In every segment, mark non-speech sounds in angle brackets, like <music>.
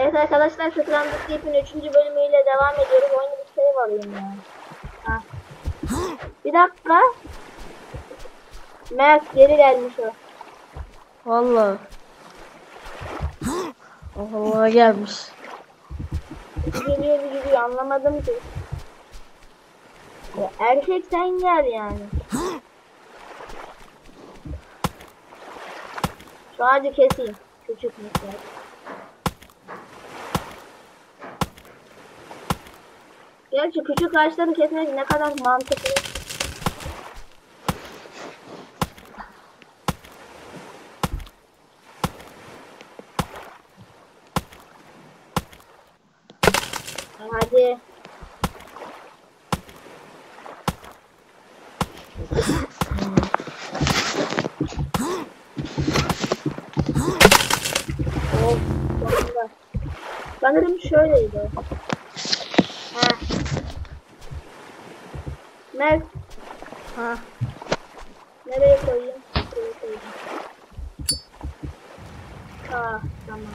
Evet arkadaşlar Sıkılandık Deep'in 3. bölümüyle devam ediyoruz. Oyunu bir şey alayım ya. Ha. <gasps> Bir dakika. Mert geri gelmiş o. Vallahi. <gasps> Allah gelmiş. Geliyor bir gidiyor anlamadım ki. Ya erkek sen gel yani. <gasps> Şu ağacı keseyim. Küçük mesela. Gerçi küçük ağaçları kesmek ne kadar mantıklı. Hadi. Sanırım şöyleydi. Ha. Mert, Ha. nereye koyayım? Şuraya koyayım. Ah, tamam.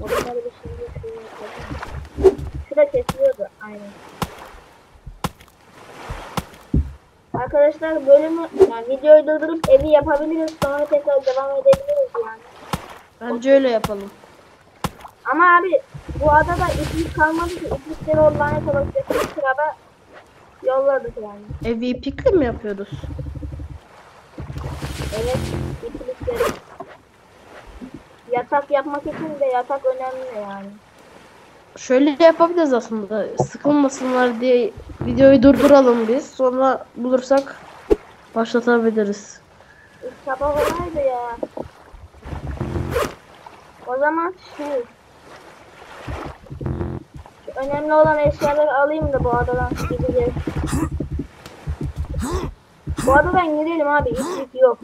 Onları bir şimdi şuraya koyayım. Şurada kesiliyordu, aynen. Arkadaşlar bölümü, yani videoyu durdurup evi yapabiliriz. Sonra tekrar devam edebiliriz yani. Bence öyle yapalım. Ama abi bu adada iplik kalmadı ki iplikleri online çalışacak bir sırada yolladık yani. Evi iplikle mi yapıyoruz? Evet iplikleri. Yatak yapmak için de yatak önemli yani. Şöyle yapabiliriz aslında. Sıkılmasınlar diye videoyu durduralım biz. Sonra bulursak başlatabiliriz. Sabah olaydı ya. O zaman şey. Önemli olan eşyaları alayım da bu adadan gideceğiz. Bu adadan gidelim abi iplik yok.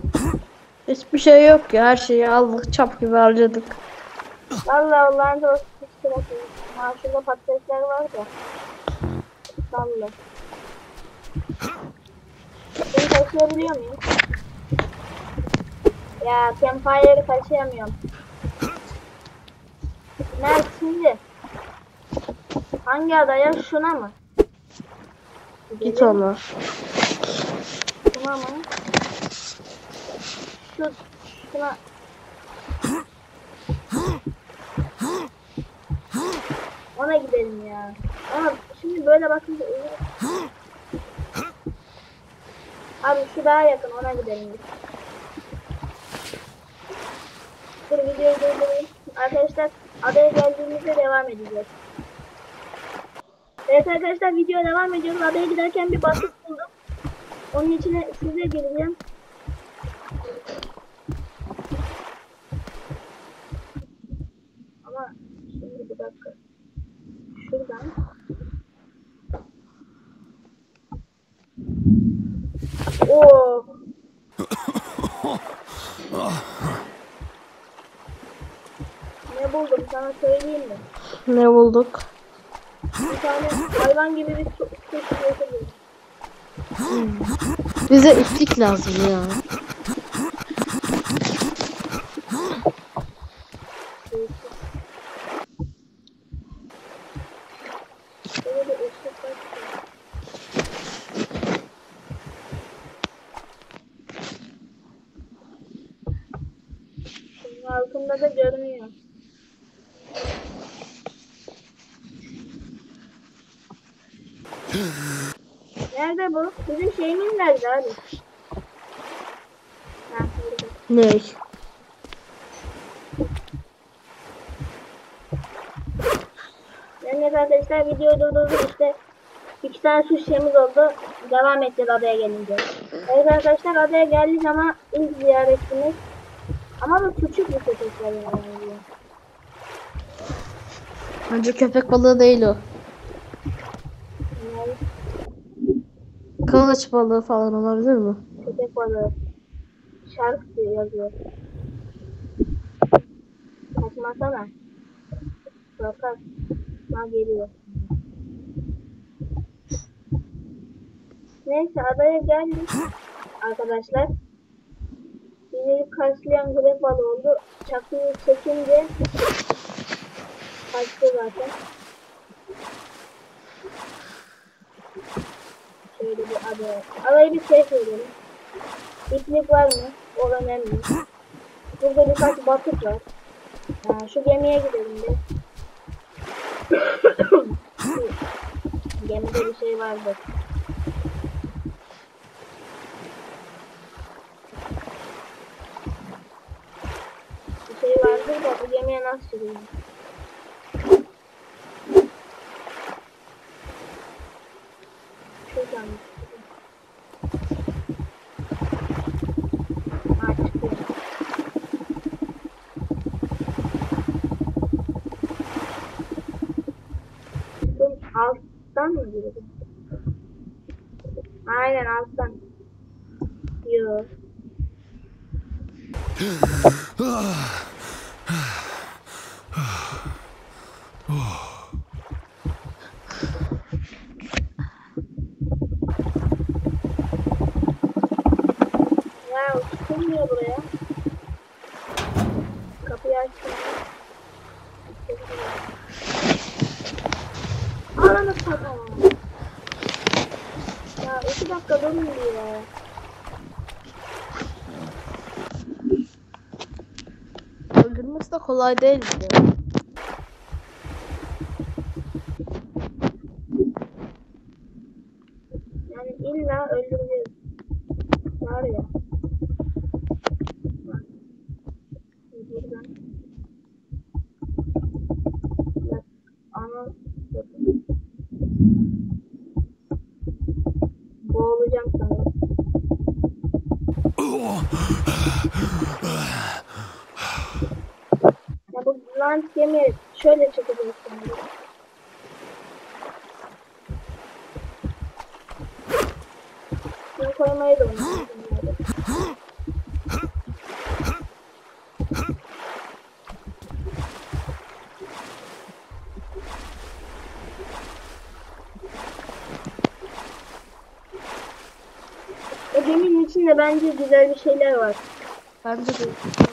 Hiçbir şey yok ya. Her şeyi aldık. Çap gibi harcadık. Vallahi Allah'ın da sırası. Ha şurada patatesler var da. Vallahi. Bunu taşıyabiliyor muyum? Ya campfire'ı taşıyamıyorum. Mert şimdi. Hangi adaya? Şuna mı? Git ona. Şuna mı? Şu, şuna. Ona gidelim ya. Ama şimdi böyle bakınca. Abi şu daha yakın ona gidelim. Dur videoyu durdurayım. Arkadaşlar adaya geldiğimizde devam edeceğiz. Evet arkadaşlar video devam ediyoruz. Adaya giderken bir basit buldum. Onun içine size gireceğim. Ama şimdi bir dakika. Şuradan. Oo. <coughs> ne buldum sana söyleyeyim mi? Ne bulduk? Bir tane hayvan gibi bir buldum. Bize iplik lazım ya. Altında da görünüyor. Nerede bu? Bizim şeyimiz nerede abi? Ha. Ne? Evet arkadaşlar videoyu durdurduk işte iki tane su şişemiz oldu. Devam edeceğiz adaya gelince. Evet arkadaşlar adaya geldik ama ilk ziyaretimiz. Ama bu küçük bir köpekler yani. Bence köpek balığı değil o. Yani Kılıç balığı falan olabilir mi? köpek balığı. Şark diye yazıyor. Kaçmasana. Bakar. Ha geliyor. Neyse adaya geldik. arkadaşlar. Bizi karşılayan grep balığı oldu. Çakıyı çekince kaçtı zaten. Şöyle Adayı bir şey edelim. İplik var mı? O önemli. Burada birkaç batık var. Ha, şu gemiye gidelim bir. Gemide bir şey vardı. Bir şey vardı da bu gemiye nasıl sürüyorum? Şuradan mı Aynen alttan. Yok. De kolay değil ya. Yani illa öldüreceğiz. Var ya. Buradan. Bak. Ana. Boğulacağım sana. <laughs> Ya bu land gemi şöyle şimdi. Bunu koymayı da unuttum. geminin içinde bence güzel bir şeyler var. Bence de?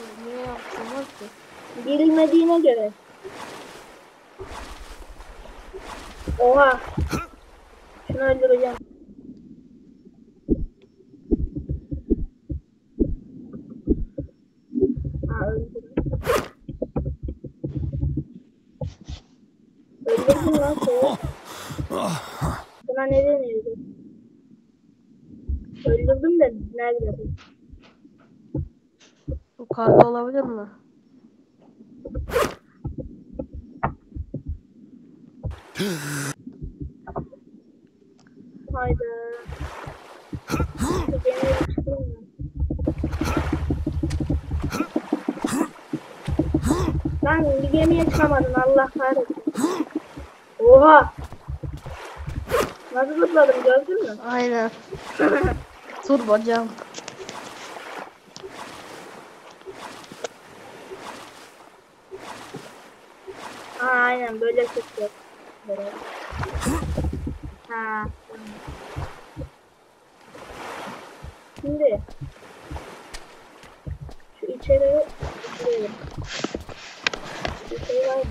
Girilmediğine göre. Oha. Şunu öldüreceğim. Ha öldürdüm. Öldürdüm lan seni. Buna ne deniyordu? Öldürdüm de nerede? Yukarıda olabilir mi? Mı? Lan bir gemiye çıkamadın Allah kahretsin. Oha! Nasıl zıpladım gördün mü? Aynen. <laughs> Turbo jump. Ha aynen böyle çıkacak. Ha. Şimdi şu içeri girelim. Bir şey var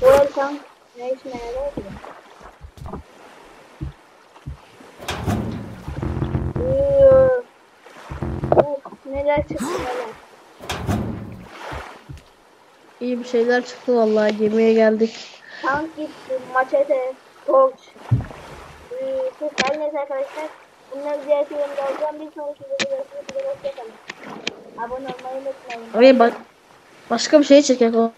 Bu el tank ne işine yarar ki? Neler çıktı. <gasps> İyi bir şeyler çıktı vallahi gemiye geldik. Tank gitti, maçete, torç. Üüüü, siz her neyse arkadaşlar. Bunları diğer filmde alacağım. Bir sonraki videoda görüşmek üzere. Hoşçakalın. Abone olmayı unutmayın. Oraya bak. Başka bir şey çekek o.